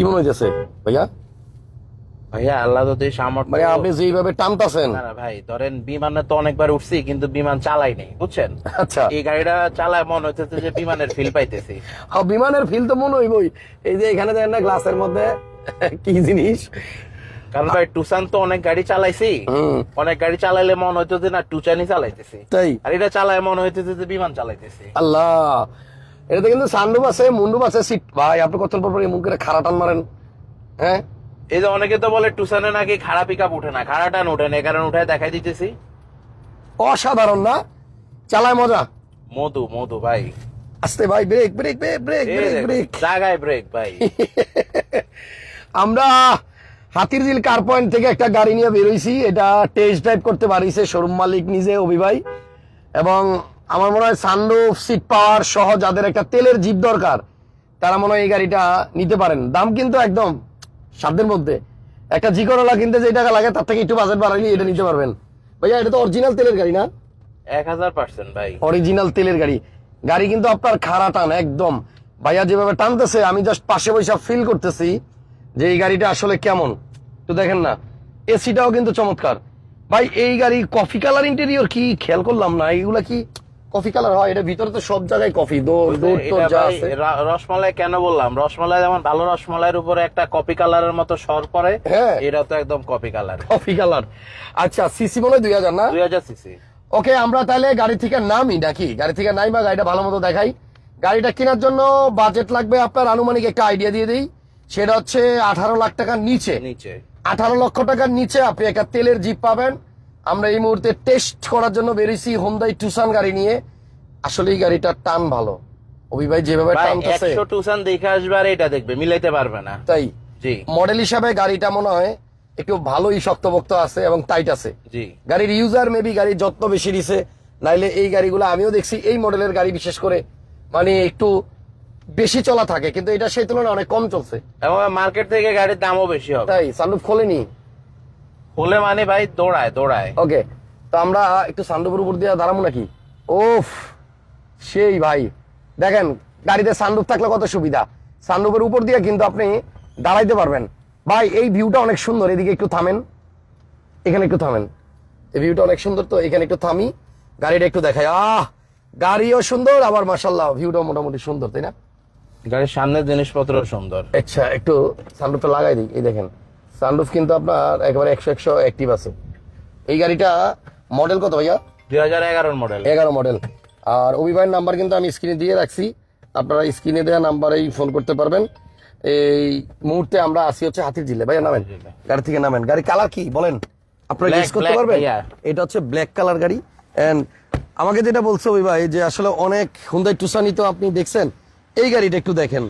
কি মনে হইতেছে? ভাইয়া? ভাইয়া আল্লাহ যদি সামর্থ্য মানে আপনি যেইভাবে টানতাছেন না না ভাই ধরেন বিমানে তো অনেকবার উঠছি কিন্তু বিমান চালাই নেই বুঝছেন? আচ্ছা। এই গাড়িটা চালায় মনে হচ্ছে যে বিমানের ফিল পাইতেছি। হ্যাঁ, বিমানের ফিল তো মনে হইবই। এই যে এখানে দেখেন না গ্লাসের মধ্যে কি জিনিস? কারণ ভাই টুসান তো অনেক গাড়ি চালাইছি। অনেক গাড়ি চালাইলে মনে হইতো যে না টুচানি চালাইতেছি। তাই? আর এটা চালায় মনে হইতেছে যে বিমান চালাইতেছি। আল্লাহ! এটাতে কিন্তু সানরুফ আছে মুন্ডুপ আছে সিট। ভাই আপনি কত পর মুখে খাড়া টান মারেন? হ্যাঁ? এই যে অনেকে তো বলে টুসানে নাকি খারাপ পিক উঠে না। খাড়া টান উঠে না কারণে উঠায় দেখাই দিতেছি। অসাধারণ না? চালায় মজা? মধু মধু ভাই। আস্তে ভাই brake brake brake brake brake brake জাগায় ব্রেক ভাই। আমরা হাতিরঝিল কার পয়েন্ট থেকে একটা গাড়ি নিয়ে বেরোইছি। এটা টেস্ট ড্রাইভ করতে পারিছে শোরুম মালিক নিজে অভিভাই। এবং আমার মনে হয় সানরুফ সিট পাওয়ার সহ যাদের একটা তেলের জিপ দরকার তারা মনে হয় এই গাড়িটা নিতে পারেন। দাম কিন্তু একদম সাধ্যের মধ্যে। একটা জিকরওয়ালা কিনতে যে টাকা লাগে তার থেকে একটু বাজেট বাড়াইলে এটা নিতে পারবেন। ভাইয়া এটা তো অরিজিনাল তেলের গাড়ি না? এক হাজার পার্সেন্ট ভাই। অরিজিনাল তেলের গাড়ি। গাড়ি কিন্তু আপনার খাড়া টান একদম। ভাইয়া যেভাবে টানতেছে আমি জাস্ট পাশে বৈশা ফিল করতেছি যে এই গাড়িটা আসলে কেমন। তো দেখেন না এসিটাও কিন্তু চমৎকার। ভাই এই গাড়ি কফি কালার ইন্টেরিয়র কি? খেয়াল করলাম না এইগুলা কি কফি কালার হয় এটা ভিতরে তো সব জায়গায় কফি দৌড় দৌড় এটা যা আছে। রসমালাই কেন বললাম? রসমালাই যেমন ভালো রসমালাইয়ের উপরে একটা কপি কালারের মতো সর পড়ে হ্যাঁ। এটা তো একদম কপি কালার। Coffee colour. আচ্ছা সিসি বলে হয় দুই হাজার না? দুই হাজার সিসি। ওকে আমরা তাহলে গাড়ি থেকে নামি নাকি? গাড়ি থেকে নাই বা গাড়িটা ভালো মতো দেখাই। গাড়িটা কেনার জন্য বাজেট লাগবে আপনার আনুমানিক একটা আইডিয়া দিয়ে দিই। সেটা হচ্ছে আঠারো লাখ টাকার নিচে। নিচে। আঠারো লক্ষ টাকার নিচে আপনি একটা তেলের জিপ পাবেন। আমরা এই মুহূর্তে টেস্ট করার জন্য বেরিয়েছি হোন্দাই টুসান গাড়ি নিয়ে। আসলে এই গাড়িটার টান ভালো। অভি ভাই যেভাবে টানতেছে। টুসান দেখে আসবে আর এটা দেখবে মিলাইতে পারবে না। তাই। জি। মডেল হিসাবে গাড়িটা মনে হয় একটু ভালোই শক্তপোক্ত আছে এবং টাইট আছে। জি। গাড়ির ইউজার মেবি গাড়ির যত্ন বেশি দিছে নাইলে এই গাড়িগুলো আমিও দেখছি এই মডেলের গাড়ি বিশেষ করে মানে একটু বেশি চলা থাকে কিন্তু এটা সেই তুলনায় অনেক কম চলছে। এবং মার্কেট থেকে গাড়ির দামও বেশি হবে। তাই সানরুফ খোলেনি। হলে মানে ভাই দৌড়ায় দৌড়ায়। ওকে তো আমরা একটু সানরুফের উপর দিয়ে দাঁড়াবো নাকি? ওফ সেই ভাই। দেখেন গাড়িতে সানরুফ থাকলে কত সুবিধা। সানরুফের উপর দিয়ে কিন্তু আপনি দাঁড়াইতে পারবেন। ভাই এই ভিউটা অনেক সুন্দর। এদিকে একটু থামেন। এখানে একটু থামেন। এই ভিউটা অনেক সুন্দর তো এখানে একটু থামি। গাড়িটা একটু দেখাই। আহ গাড়িও সুন্দর আবার মাসাল্লাহ ভিউটাও মোটামুটি সুন্দর তাই না? গাড়ির সামনের জিনিসপত্র সুন্দর। আচ্ছা একটু সানরুফটা লাগাই দিই। এই দেখেন সানরুফ কিন্তু আপনার একেবারে একশো একশো অ্যাক্টিভ আছে। এই গাড়িটা মডেল কত ভাইয়া? দুই হাজার এগারোর মডেল এগারো মডেল আর অভিভাবক নাম্বার কিন্তু আমি স্ক্রিনে দিয়ে রাখছি। আপনারা স্ক্রিনে দেওয়া নাম্বারেই ফোন করতে পারবেন। এই মুহূর্তে আমরা আসি হচ্ছে হাতির জিলে। ভাইয়া নামেন। গাড়ি থেকে নামেন। গাড়ি কালার কি? বলেন। আপনারা গেস করতে পারবেন? এটা হচ্ছে ব্ল্যাক কালার গাড়ি। এন্ড আমাকে যেটা বলছে ওই ভাই যে আসলে অনেক হুন্দাই টুসানি তো আপনি দেখছেন। এই গাড়িটা একটু দেখেন।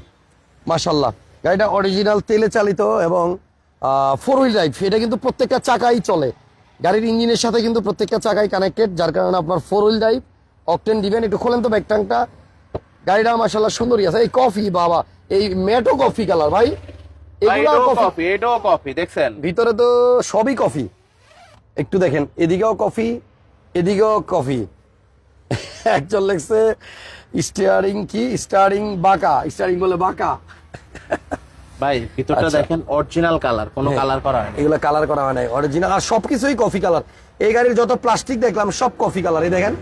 মাশাল্লাহ গাড়িটা অরিজিনাল তেলে চালিত এবং ফোর হুইল ড্রাইভ এটা কিন্তু প্রত্যেকটা চাকাই চলে। গাড়ির ইঞ্জিনের সাথে কিন্তু প্রত্যেকটা চাকাই কানেক্টেড যার কারণে আপনার ফোর হুইল ড্রাইভ অকটেন ডিভেন একটু খোলেন তো ব্যাক ট্যাঙ্কটা গাড়িটা মাশাল্লাহ সুন্দরই আছে। এই কফি বাবা এই ম্যাটো কফি কালার ভাই। এগুলো কফি কফি এটাও কফি দেখছেন? ভিতরে তো সবই কফি একটু দেখেন এদিকেও কফি এদিকেও কফি একজন লেখছে স্টিয়ারিং কি? স্টারিং বাঁকা। স্টারিং বলে বাঁকা। ভাই ভিতরটা আচ্ছা। দেখেন অরিজিনাল কালার কোনো হ্যাঁ। কালার করা হয়নি এগুলো কালার করা হয় নাই। অরিজিনাল আর সবকিছুই কফি কালার এই গাড়ির যত প্লাস্টিক দেখলাম সব কফি কালার এই দেখেন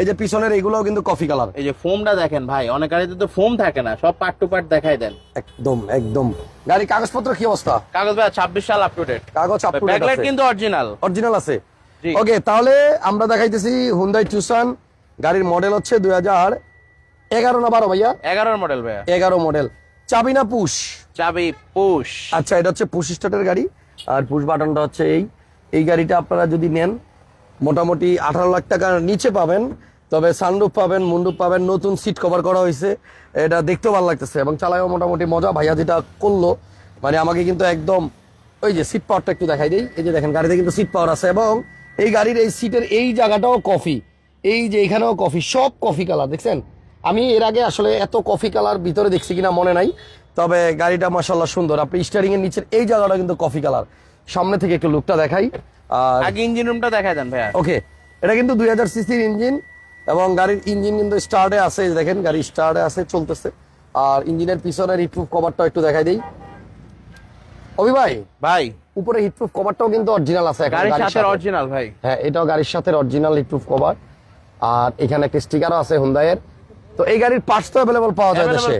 এই যে পিছনের এগুলোও কিন্তু কফি কালার এই যে ফোমটা দেখেন ভাই অনেক গাড়িতে তো ফোম থাকে না সব পার্ট টু পার্ট দেখাই দেন। একদম একদম। গাড়ির কাগজপত্র কি অবস্থা? কাগজ ভাই ছাব্বিশ সাল আপ টু ডেট কাগজ আপ টু ব্যাকলাইট কিন্তু অরিজিনাল অরিজিনাল আছে। ওকে তাহলে আমরা দেখাইতেছি হুন্দাই টুসান গাড়ির মডেল হচ্ছে দুই হাজার এগারো না বারো ভাইয়া? এগারোর মডেল ভাইয়া। এগারো মডেল চাবি না পুশ। চাবি, পুশ। আচ্ছা এটা হচ্ছে পুশ স্টার্টের গাড়ি, আর পুশ বাটনটা হচ্ছে এই। এই গাড়িটা আপনারা যদি নেন, মোটামুটি আঠারো লাখ টাকার নিচে পাবেন, তবে সানরুফ পাবেন মুন্ডুপ পাবেন, নতুন সিট কভার করা হয়েছে। এটা দেখতেও ভালো লাগতেছে, এবং চালায়ও মোটামুটি মজা। ভাইয়া যেটা করল মানে আমাকে কিন্তু একদম ওই যে সিট পাওয়ারটা একটু দেখাই দিই। এই যে দেখেন, গাড়িতে কিন্তু সিট পাওয়ার আছে, এবং এই গাড়ির এই সিটের এই জায়গাটাও কফি এই যে এখানেও কফি সব কফি কালার দেখছেন? আমি এর আগে আসলে এত কফি কালার ভিতরে দেখছি কিনা মনে নাই তবে গাড়িটা মাসাল্লাহ সুন্দর। আপনি স্টারিং এর নিচের এই জায়গাটা কিন্তু কফি কালার সামনে থেকে একটু লুকটা দেখাই। আর আগে ইঞ্জিন রুমটা দেখাই দেন ভাইয়া। ওকে এটা কিন্তু দুই হাজার সিসির ইঞ্জিন এবং গাড়ির ইঞ্জিন কিন্তু স্টার্টে আছে দেখেন গাড়ি স্টার্টে আছে চলতেছে। আর ইঞ্জিনের পিছনের রিপ্রুফ কভারটা একটু দেখাই দিই। অভি ভাই ভাই। উপরে হিটপ্রুফ কভারটাও কিন্তু অরিজিনাল আছে গাড়ির সাথে অরিজিনাল ভাই। হ্যাঁ এটাও গাড়ির সাথে অরিজিনাল হিটপ্রুফ কভার আর এখানে একটা স্টিকারও আছে হুন্দাইয়ের তো এই গাড়ির পার্টস তো অ্যাভেলেবল পাওয়া যায় দেশে।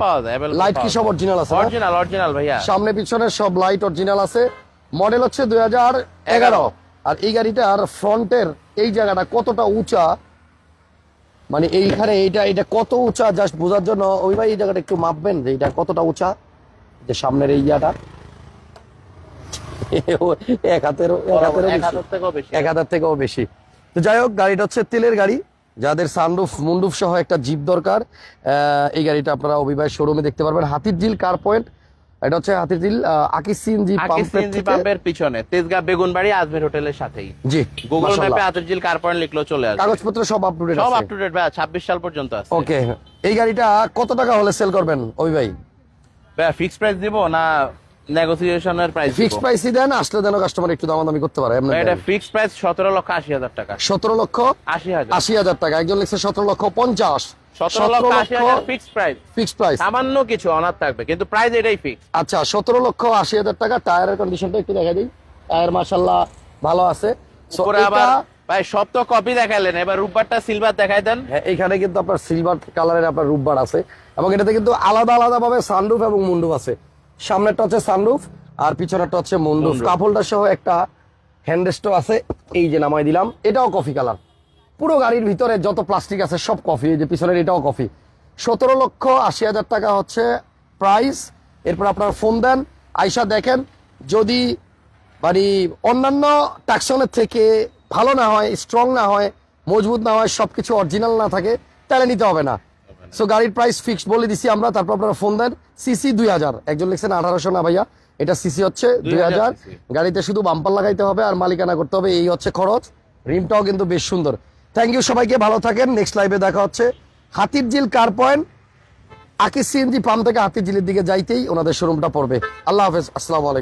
লাইট কি সব। অরিজিনাল আছে অরিজিনাল অরিজিনাল ভাইয়া। সামনে পিছনে সব লাইট অরিজিনাল আছে। মডেল হচ্ছে দুই হাজার এগারো। আর এই গাড়িটার ফ্রন্টের এই জায়গাটা কতটা উঁচা? মানে এইখানে এইটা এটা কত উঁচা? জাস্ট বোঝার জন্য ওই ভাই এই জায়গাটা একটু মাপবেন যে এটা কতটা উঁচা? যে সামনের এই ইয়াটা। এক হাতেরও এক হাতেরও এক হাজার থেকেও বেশি। তো যাই হোক গাড়িটা হচ্ছে তেলের গাড়ি। যাদের সানরুফ মুন্ডুফ সহ একটা জিপ দরকার এই গাড়িটা আপনারা অভিবাস শোরুমে দেখতে পারবেন। হাতির ঝিল কার পয়েন্ট এটা হচ্ছে হাতির ঝিল আকিস সিএনজি পাম্পের পিছনে তেজগাঁ বেগুনবাড়ি আজমের হোটেলের সাথেই। জি গুগল। ম্যাপে আতিরজিল কার পয়েন্ট লিখলেও চলে আসবে। কাগজপত্র সব আপ টু ডেট সব আপ টু ডেট ভাই ছাব্বিশ সাল পর্যন্ত আছে। ওকে এই গাড়িটা কত টাকা হলে সেল করবেন অভি ভাই ভাই ফিক্স প্রাইস দিব না নেগোসিয়েশনের প্রাইস ফিক্সড প্রাইসই দেন আসলে দেন কাস্টমার একটু দামাদামি করতে পারে এটা ফিক্স প্রাইস সতেরো লক্ষ আশি হাজার টাকা। সতেরো লক্ষ আশি হাজার। আশি হাজার টাকা একজন লিখছে সতেরো লক্ষ পঞ্চাশ। ফিক্স সামান্য কিছু অনার থাকবে কিন্তু প্রাইস এটাই ফিক্স আচ্ছা সতেরো লক্ষ আশি হাজার টাকা টায়ারের কন্ডিশনটা একটু দেখা দিই। টায়ার মার্শাল্লাহ ভালো আছে। আবার ভাই সব তো কপি এবার রূপবারটা সিলভার দেখাই দেন। হ্যাঁ এখানে কিন্তু আপনার সিলভার কালারের আপনার রূপবার আছে এবং এটাতে কিন্তু আলাদা আলাদা ভাবে সানরুফ এবং মুন্ডুফ আছে। সামনেরটা হচ্ছে সানরুফ আর পিছনেরটা হচ্ছে মুন্ডুফ। কাপড়টা সহ একটা হ্যান্ডরেস্টও আছে এই যে নামাই দিলাম। এটাও কফি কালার পুরো গাড়ির ভিতরে যত প্লাস্টিক আছে সব কফি এই যে পিছনের এটাও কফি সতেরো লক্ষ আশি হাজার টাকা হচ্ছে প্রাইস এরপর আপনার ফোন দেন। আইসা দেখেন যদি মানে অন্যান্য ট্যাক্সনের থেকে ভালো না হয় স্ট্রং না হয় মজবুত না হয় সবকিছু অরিজিনাল না থাকে তাহলে নিতে হবে না। সো গাড়ির প্রাইস ফিক্সড বলে দিছি আমরা তারপর আপনারা ফোন দেন। সিসি দুই হাজার। একজন লিখছেন আঠারোশো না ভাইয়া। এটা সিসি হচ্ছে দুই 2000 হাজার। গাড়িতে শুধু বাম্পার লাগাইতে হবে আর মালিকানা করতে হবে। এই হচ্ছে খরচ। রিমটাও কিন্তু বেশ সুন্দর। থ্যাংক ইউ সবাইকে ভালো থাকেন। নেক্সট লাইভে দেখা হচ্ছে হাতির ঝিল কার পয়েন্ট আকিস সিএনজি পাম্প থেকে হাতির ঝিলের দিকে যাইতেই ওনাদের শোরুমটা পড়বে। আল্লাহ হাফেজ। আসসালামু আলাইকুম।